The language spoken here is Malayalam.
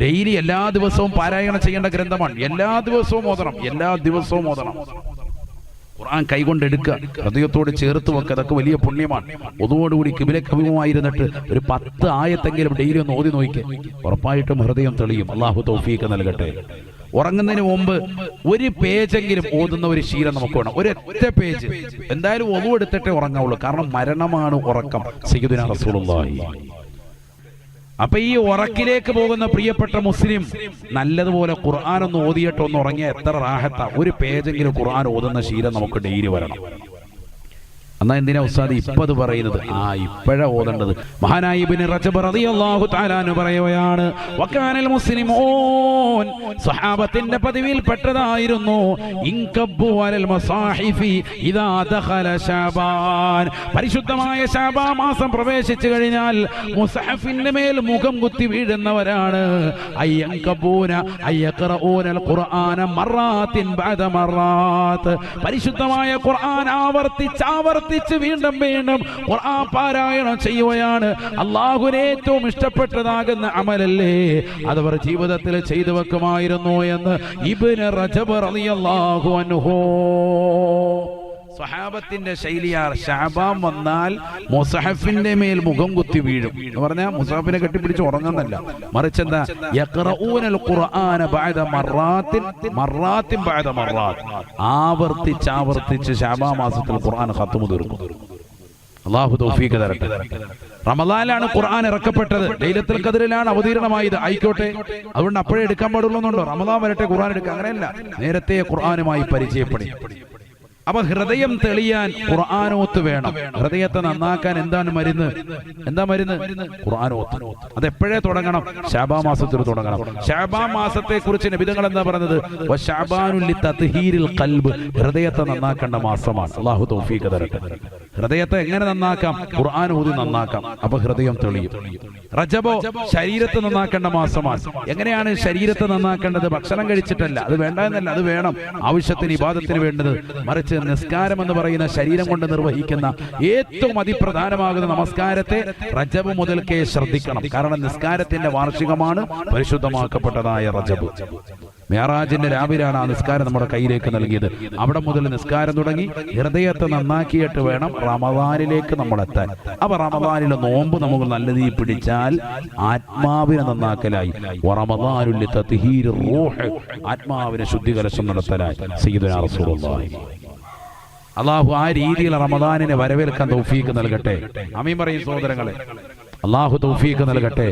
ഡെയിലി എല്ലാ ദിവസവും പാരായണം ചെയ്യേണ്ട ഗ്രന്ഥമാണ്. എല്ലാ ദിവസവും ഓതണം. എല്ലാ ദിവസവും ഓതണം. ഖുർആൻ കൈകൊണ്ട് എടുക്കുക ഹൃദയത്തോട് ചേർത്ത് വെക്കുക. അതൊക്കെ വലിയ പുണ്യമാണ്. ഒന്നുകൂടി കിബിലെ അഭിമുഖമായിരുന്നിട്ട് ഒരു പത്ത് ആയത്തെങ്കിലും ഡെയിലി ഒന്ന് ഓതി നോക്കിക്കുക ഉറപ്പായിട്ടും ഹൃദയം തെളിയും. അള്ളാഹു തൗഫീക്ക് നൽകട്ടെ. ഉറങ്ങുന്നതിന് മുമ്പ് ഒരു പേജെങ്കിലും ഓതുന്ന ഒരു ശീലം നമുക്ക് വേണം. ഒരൊറ്റ പേജ്. എന്തായാലും ഒതുവെടുത്തിട്ടേ ഉറങ്ങാവുള്ളൂ. കാരണം മരണമാണ് ഉറക്കം. സയ്യിദുനാ റസൂലുള്ളാഹി. അപ്പൊ ഈ ഉറക്കിലേക്ക് പോകുന്ന പ്രിയപ്പെട്ട മുസ്ലിം നല്ലതുപോലെ ഖുർആൻ ഒന്ന് ഓതിയിട്ട് ഒന്ന് ഉറങ്ങിയ എത്ര റാഹത്ത. ഒരു പേജെങ്കിലും ഖുർആൻ ഓതുന്ന ശീലം നമുക്ക് ഡെയിലി വരണം. എന്നാ എന്തിനാ ഉസ്താദ് ഇപ്പൊ അത് പറയുന്നത്? ആ ഇപ്പഴ ഓതേണ്ടത്. മഹാനായ ഇബ്നു റജബ് റളിയല്ലാഹു തആല അൻഹു പറയുകയാണ് വകാനൽ മുസ്ലിമൂൻ സ്വഹാബത്തിന്റെ പദവിയിൽപ്പെട്ടതായിരുന്നു. പെട്ടതായിരുന്നു ഇൻകബ്ബു അലൽ മസാഹിഫി ഇദാ ദഖല ശഅബാൻ പരിശുദ്ധമായ ശഅബാൻ മാസം പ്രവേശിച്ചു കഴിഞ്ഞാൽ മുസഹഫിന്റെ മേൽ മുഖം കുത്തി വീഴുന്നവരാണ്. അയ്യങ്കബൂന അയ്യഖറഊനൽ ഖുർആന മറാത്തിൻ ബഅദ മറാത്ത് പരിശുദ്ധമായ ഖുർആൻ ആവർത്തിച്ച് ആവർത്തിച്ച് വീണ്ടും വീണ്ടും ഖുർആൻ പാരായണം ചെയ്യുകയാണ്. അള്ളാഹുവിന് ഏറ്റവും ഇഷ്ടപ്പെട്ടതാകുന്ന അമലല്ലേ? അതവർ ജീവിതത്തിൽ ചെയ്തു വെക്കുമായിരുന്നു എന്ന് ഇബ്നു റജബ് റളിയല്ലാഹു അൻഹു. സ്വഹാബത്തിന്റെ ശൈലിയാർ ഷാബാം വന്നാൽ മുസഹഫിന്റെ മേൽ മുഖം കുത്തി വീഴും. എന്ന് പറഞ്ഞാൽ മുസഹഫിനെ കെട്ടിപ്പിടിച്ച് ഉറങ്ങുന്നല്ല മറിച്ച് എന്താ? ആവർത്തിച്ച് ആവർത്തിച്ച് ഷാബാ മാസത്തിൽ ഖുർആൻ ഹത്തുമു തീർക്കും. അള്ളാഹു തൗഫീഖ് തരട്ടെ. റമദാനിലാണ് ഖുർആൻ ഇറക്കപ്പെട്ടത്. ലൈലത്തുൽ ഖദറിലാണ് അവതീർണമായത്. ആയിക്കോട്ടെ. അതുകൊണ്ട് അപ്പോഴേ എടുക്കാൻ പാടുള്ളൂന്നുണ്ടോ റമദാൻ വരട്ടെ ഖുർആൻ എടുക്കുക അങ്ങനെയല്ല. നേരത്തെ ഖുർആനുമായി പരിചയപ്പെടും. അപ്പൊ ഹൃദയം തെളിയാൻ ഖുർആാനോത്ത് വേണം. ഹൃദയത്തെ നന്നാക്കാൻ എന്താണ് മരുന്ന്? എന്താ മരുന്ന്? ഖുർആാനോത്ത് അത് എപ്പോഴേ തുടങ്ങണം? ഷാബാ മാസത്തിൽ തുടങ്ങണം. ഷാബാ മാസത്തെ കുറിച്ച് നബിതങ്ങൾ എന്താ പറഞ്ഞത്? ഹൃദയത്തെ നന്നാക്കേണ്ട മാസമാണ്. അള്ളാഹു തൗഫീഖ് തരട്ടെ. ഹൃദയത്തെ എങ്ങനെ നന്നാക്കാം? ഖുർആൻ ഓതി നന്നാക്കാം. അപ്പൊ ഹൃദയം തെളിയും. റജബോ ശരീരത്തെ നന്നാക്കേണ്ട മാസമാണ്. എങ്ങനെയാണ് ശരീരത്തെ നന്നാക്കേണ്ടത്? ഭക്ഷണം കഴിച്ചിട്ടല്ല. അത് വേണ്ട എന്നല്ല അത് വേണം. ആവശ്യത്തിന് ഇബാദത്തിന് വേണ്ടത് മറിച്ച് നിസ്കാരം എന്ന് പറയുന്ന ശരീരം കൊണ്ട് നിർവഹിക്കുന്ന ഏറ്റവും അതിപ്രധാനമാകുന്ന നമസ്കാരത്തെ റജബ് മുതൽക്കേ ശ്രദ്ധിക്കണം. കാരണം നിസ്കാരത്തിന്റെ വാർഷികമാണ് പരിശുദ്ധമാക്കപ്പെട്ടതായ റജബ്. മേറാജിന്റെ രാവിലാണ് ആ നിസ്കാരം നമ്മുടെ കയ്യിലേക്ക് നൽകിയത്. അവിടെ മുതൽ നിസ്കാരം തുടങ്ങി ഹൃദയത്തെ നന്നാക്കിയിട്ട് വേണം റമദാനിലേക്ക് നമ്മൾ എത്താൻ. അപ്പൊ റമദാനിലെ നോമ്പ് നമുക്ക് നല്ല രീതിയിൽ പിടിച്ചാൽ ആത്മാവിനെ നന്നാക്കലായി. ആത്മാവിനെ ശുദ്ധികലശം നടത്തലായി. സയ്യിദുനാ റസൂലുള്ളാഹി. അള്ളാഹു ആ രീതിയിൽ റമദാനിനെ വരവേൽക്കാൻ തൗഫീക്ക് നൽകട്ടെ. അമീൻ പറയും സഹോദരങ്ങളെ. അള്ളാഹു തൗഫീക്ക് നൽകട്ടെ.